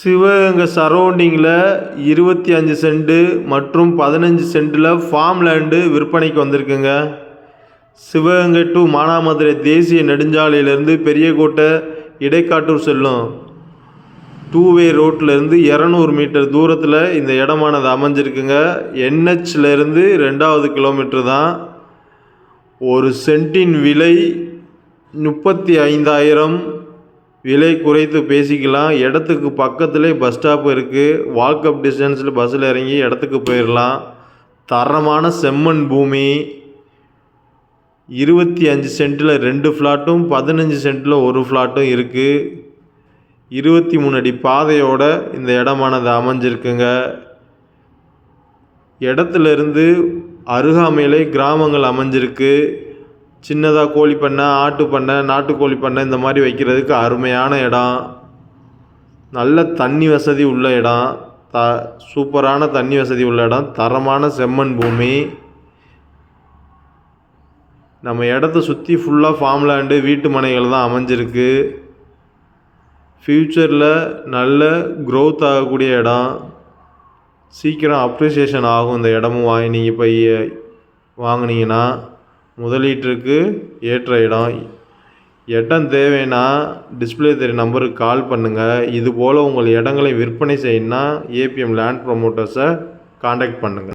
சிவகங்கை சரௌண்டிங்கில் இருபத்தி அஞ்சு சென்ட்டு மற்றும் பதினஞ்சு சென்டில் ஃபார்ம் லேண்டு விற்பனைக்கு வந்திருக்குங்க. சிவகங்கை டு மானாமதுரை தேசிய நெடுஞ்சாலையிலேருந்து பெரியக்கோட்டை இடைக்காட்டூர் செல்லும். டூ வே ரோட்லேருந்து இரநூறு மீட்டர் தூரத்தில் இந்த இடமானது அமைஞ்சிருக்குங்க. என்ஹெச்லேருந்து ரெண்டாவது கிலோமீட்டர் தான். ஒரு சென்ட்டின் விலை முப்பத்தி ஐந்தாயிரம் விலை குறைத்து பேசிக்கலாம். இடத்துக்கு பக்கத்துலேயே பஸ் ஸ்டாப் இருக்குது வாக்கப் டிஸ்டன்ஸில் பஸ்ஸில் இறங்கி இடத்துக்கு போயிடலாம் தரமான செம்மண் பூமி. இருபத்தி அஞ்சு சென்ட்டில் ரெண்டு ஃப்ளாட்டும் பதினஞ்சு சென்ட்டில் ஒரு ஃப்ளாட்டும் இருக்குது இருபத்தி மூணு அடி பாதையோட இந்த இடமானது அமைஞ்சிருக்குங்க. இடத்துல இருந்து அருகாமையிலே கிராமங்கள் அமைஞ்சிருக்கு. சின்னதாக கோழி பண்ணை ஆட்டு பண்ணை நாட்டுக்கோழி பண்ணை இந்த மாதிரி வைக்கிறதுக்கு அருமையான இடம். நல்ல தண்ணி வசதி உள்ள இடம். த சூப்பரான தண்ணி வசதி உள்ள இடம். தரமான செம்மண் பூமி. நம்ம இடத்த சுற்றி ஃபுல்லாக ஃபார்ம் லேண்டு வீட்டு மனைகள் தான் அமைஞ்சிருக்கு. ஃப்யூச்சரில் நல்ல க்ரோத் ஆகக்கூடிய இடம். சீக்கிரம் அப்ரிசியேஷன் ஆகும் இந்த இடமும் வாங்கி நீங்கள் போய் வாங்கினீங்கன்னா. முதலீட்டிற்கு ஏற்ற இடம். இடம் தேவைன்னா டிஸ்பிளே தெரிய நம்பருக்கு கால் பண்ணுங்கள் இதுபோல் உங்கள் இடங்களை விற்பனை செய்யணுன்னா ஏபிஎம் லேண்ட் ப்ரொமோட்டர்ஸை காண்டாக்ட் பண்ணுங்கள்